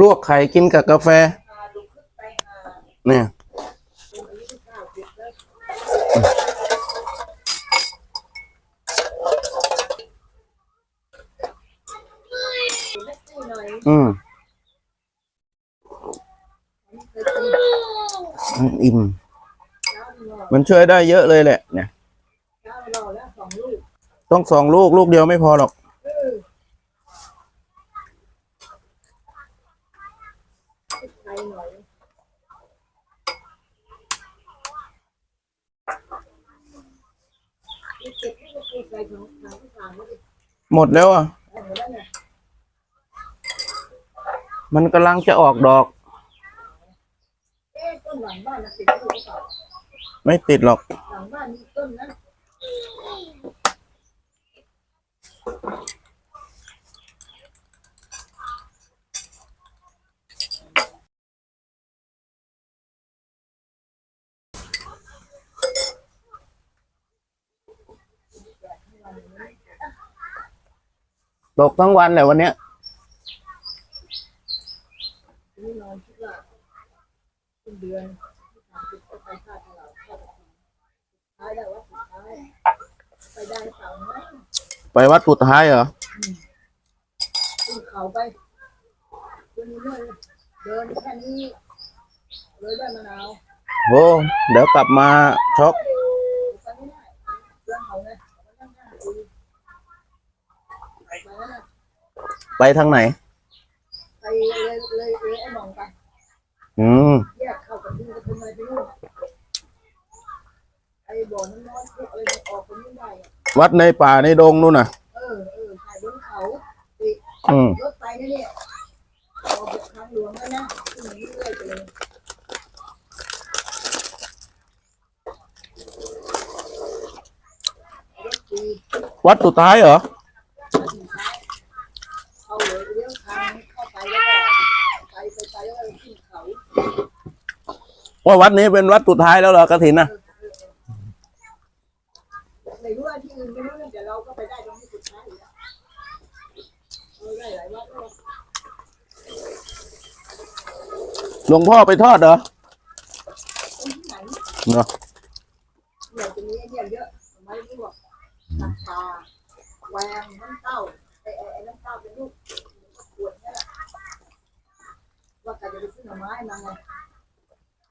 ลวกไข่กินกับกาแฟ เนี่ยอืมอิ่ม มันช่วยได้เยอะเลยแหละ เนี่ย ต้องสองลูก ลูกเดียวไม่พอหรอก หมดแล้วอะ มันกำลังจะออกดอก ไม่ติดหรอก หลังบ้านมีต้นนั้น ตกทั้งวันแหละวันเนี้ยนี่นอนคิดว่าเป็นเดือนสามสิบก็ไปค่าตลาดค่าตลาดท้ายได้ว่าสุดท้ายไปได้เสาไหมไปวัดสุดท้ายเหรอขึ้นเขาไปขึ้นเรื่อยเดินแค่นี้เลยได้มะนาวโอ้เดี๋ยวกลับมาช็อก ไปไม่ได้เรื่องเขาไงเขานั่งนั่งคุยไปแล้วนะ ไปทางไหน ไปเลยเลยเลยไอ้หมองไปอืมแยกเข้ากับที่กระทุ่มอะไรไปนู่นไอ้บ่อน้ำร้อนพวกอะไรมันออกไปไม่ได้อะวัดในป่าในดงนู่นน่ะ เออเออถ่ายบนเขาติดอืมรถไฟนะเนี่ยออกจากทางหลวงแล้วนะขึ้นอย่างนี้เรื่อยไปเลยรถตีวัดสุดท้ายเหรอ เข้าเลยเลี้ยวทางเข้าไปแล้วก็ไปไปไปแล้ ว่าวัดนี้เป็นวัดสุดท้ายแล้วเหรอกระถินน่ะไม่รู้ว่าที่อื่นไม่รู้นะแต่เราก็ไปได้ตรงนี้สุดท้ายอยู่แล้วเออได้หลายวัดแล้วหลวงพ่อไปทอดเหรอตรงที่ไหนเนาะเนี่ยจะมีไอ้เนี่ยเยอะไม้ลวกน้ำปลาแวงน้ำเต้าไอ้ไอ้น้ำเต้าเป็นลูกขวดนี่แหละว่าใครจะ ไปซื้อหน่อไม้มาไง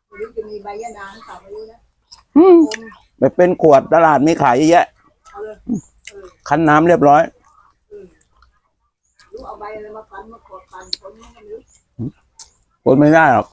ไม่รู้จะมีใบยะนางหรือเปล่าไม่รู้นะอืมอมไปเป็นขวดตลาดมีขายเยอะแยะ เอาเลยเออคั้นน้ำเรียบร้อย เออรู้เอาใบอะไรมาพันมากดพันคนมันก็ไม่รู้ คนไม่ได้หรอก